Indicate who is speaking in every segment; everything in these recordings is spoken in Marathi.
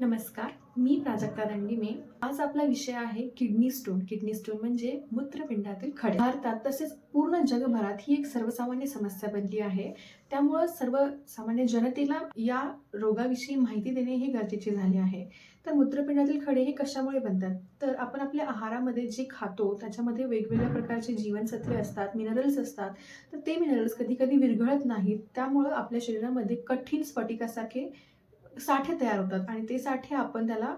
Speaker 1: नमस्कार मी प्राजक्ता दंडिमे. आज आपला विषय आहे किडनी स्टोन. किडनी स्टोन म्हणजे मूत्रपिंडातील खडे. भारतात तसेच पूर्ण जगभरात ही एक सर्वसामान्य समस्या बनली आहे. त्यामुळं सर्वसामान्य जनतेला या रोगाविषयी माहिती देणे हे गरजेचे झाले आहे. तर मूत्रपिंडातील खडे हे कशामुळे बनतात? तर आपण आपल्या आहारामध्ये जे खातो त्याच्यामध्ये वेगवेगळ्या प्रकारचे जीवनसत्वे असतात मिनरल्स असतात. तर ते मिनरल्स कधी कधी विरघळत नाहीत. त्यामुळं आपल्या शरीरामध्ये कठीण स्फटिकासारखे साठे तयार होतात आणि ते साठे आपण त्याला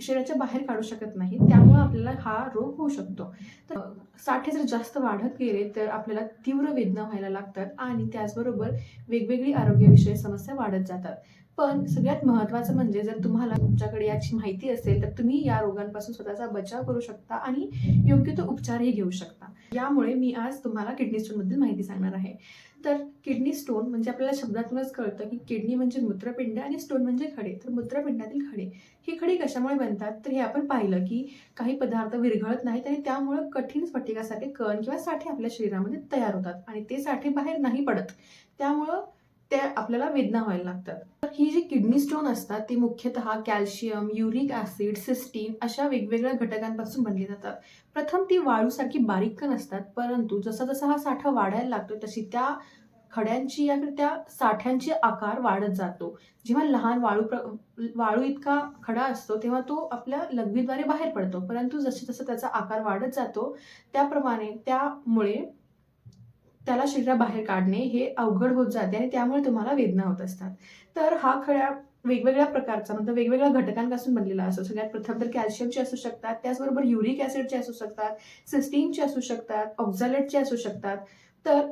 Speaker 1: शरीराच्या बाहेर काढू शकत नाही. त्यामुळे आपल्याला हा रोग होऊ शकतो. तर साठे जर जास्त वाढत गेले तर आपल्याला तीव्र वेदना व्हायला लागतात आणि त्याचबरोबर वेगवेगळी आरोग्यविषयक समस्या वाढत जातात. पण सगळ्यात महत्त्वाचं म्हणजे जर तुम्हाला तुमच्याकडे याची माहिती असेल तर तुम्ही या रोगांपासून स्वतःचा बचाव करू शकता आणि योग्य तो उपचारही घेऊ शकता. यामुळे मी आज तुम्हाला किडनी स्टोनबद्दल माहिती सांगणार आहे. तर किडनी स्टोन म्हणजे आपल्याला शब्दातूनच कळतं की किडनी म्हणजे मूत्रपिंड आणि स्टोन म्हणजे खडे. तर मूत्रपिंडातील खडे हे खडे कशामुळे बनतात? तर हे आपण पाहिलं की काही पदार्थ विरघळत नाहीत आणि त्यामुळं कठीण स्फटिकासारखे कण किंवा साठे आपल्या शरीरामध्ये तयार होतात आणि ते साठे बाहेर नाही पडत. त्यामुळं ते आपल्याला वेदना व्हायला लागतात. तर ही जी किडनी स्टोन असतात ती मुख्यतः कॅल्शियम युरिक ॲसिड सिस्टीन अशा वेगवेगळ्या घटकांपासून बनली जातात. प्रथम ती वाळूसारखी बारीक कण असतात परंतु जसा जसा हा साठा वाढायला लागतो तशी त्या खड्यांची या त्या साठ्यांचे आकार वाढत जातो. जेव्हा लहान वाळू प्र वाळू इतका खडा असतो तेव्हा तो आपल्या लघवीद्वारे बाहेर पडतो. परंतु जसे जसं त्याचा आकार वाढत जातो त्याप्रमाणे त्यामुळे त्याला शरीराबाहेर काढणे हे अवघड होत जाते आणि त्यामुळे तुम्हाला वेदना होत असतात. तर हा खड्या वेगवेगळ्या प्रकारचा म्हणजे वेगवेगळ्या घटकांपासून बनलेला असतो. सगळ्यात प्रथम तर कॅल्शियमचे असू शकतात त्याचबरोबर युरिक ॲसिडचे असू शकतात सिस्टीनचे असू शकतात ऑक्झालेटचे असू शकतात. तर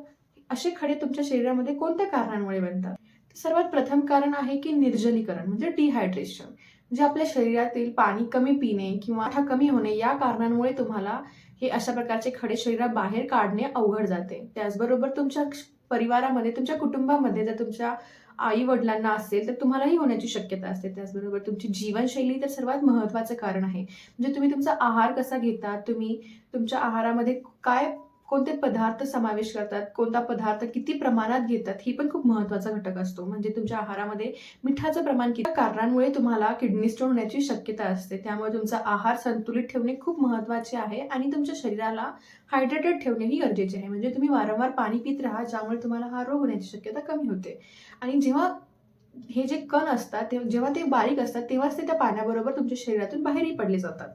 Speaker 1: असे खडे तुमच्या शरीरामध्ये कोणत्या कारणांमुळे बनतात? सर्वात प्रथम कारण आहे की निर्जलीकरण म्हणजे डिहायड्रेशन म्हणजे आपल्या शरीरातील पाणी कमी पिणे किंवा आठा कमी होणे या कारणांमुळे तुम्हाला हे अशा प्रकारचे खडे शरीराबाहेर काढणे अवघड जाते. त्याचबरोबर तुमच्या परिवारामध्ये तुमच्या कुटुंबामध्ये जर तुमच्या आई वडिलांना असेल तर तुम्हालाही होण्याची शक्यता असते. त्याचबरोबर तुमची जीवनशैली तर सर्वात महत्त्वाचं कारण आहे. म्हणजे तुम्ही तुमचा आहार कसा घेता तुम्ही तुमच्या आहारामध्ये काय कोणते पदार्थ समावेश करतात कोणता पदार्थ किती प्रमाणात घेतात ही पण खूप महत्त्वाचा घटक असतो. म्हणजे तुमच्या आहारामध्ये मिठाचं प्रमाण किती कारणांमुळे तुम्हाला किडनी स्टोन होण्याची शक्यता असते. त्यामुळे तुमचा आहार संतुलित ठेवणे खूप महत्त्वाचे आहे आणि तुमच्या शरीराला हायड्रेटेड ठेवणेही गरजेचे आहे. म्हणजे तुम्ही वारंवार पाणी पित राहा ज्यामुळे तुम्हाला हा रोग होण्याची शक्यता कमी होते. आणि जेव्हा हे जे कण असतात ते जेव्हा ते बारीक असतात तेव्हाच ते त्या पाण्याबरोबर तुमच्या शरीरातून बाहेरही पडले जातात.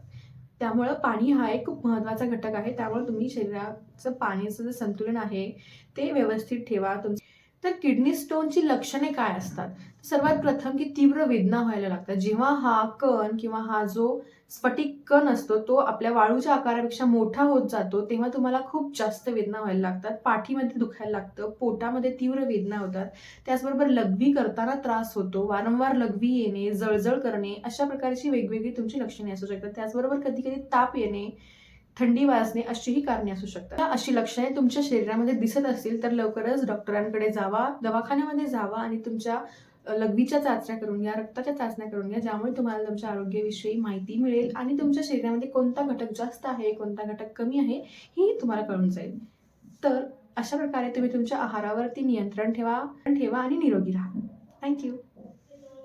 Speaker 1: त्यामुळं पाणी हा एक खूप महत्त्वाचा घटक आहे. त्यामुळे तुम्ही शरीराचं पाण्याचं जे संतुलन आहे ते व्यवस्थित ठेवा. तुम तर किडनी स्टोनची लक्षणे काय असतात? सर्वात प्रथम की तीव्र वेदना व्हायला लागतात. जेव्हा हा कण किंवा हा जो स्फटिक कण असतो तो आपल्या वाळूच्या आकारापेक्षा मोठा होत जातो तेव्हा तुम्हाला खूप जास्त वेदना व्हायला लागतात. पाठीमध्ये दुखायला लागतं पोटामध्ये तीव्र वेदना होतात. त्याचबरोबर लघवी करताना त्रास होतो वारंवार लघवी येणे जळजळ करणे अशा प्रकारची वेगवेगळी तुमची लक्षणे असू शकतात. त्याचबरोबर कधी कधी ताप येणे थंडी वाजणे अशीही कारणे असू शकतात. अशी लक्षणे तुमच्या शरीरामध्ये दिसत असतील तर लवकरच डॉक्टरांकडे जावा दवाखान्यामध्ये जावा आणि तुमच्या लघवीच्या चाचण्या करून घ्या रक्ताच्या चाचण्या करून घ्या ज्यामुळे तुम्हाला तुमच्या आरोग्याविषयी माहिती मिळेल आणि तुमच्या शरीरामध्ये कोणता घटक जास्त आहे कोणता घटक कमी आहे ही तुम्हाला कळून जाईल. तर अशा प्रकारे तुम्ही तुमच्या आहारावरती नियंत्रण ठेवा ठेवा आणि निरोगी राहा. थँक्यू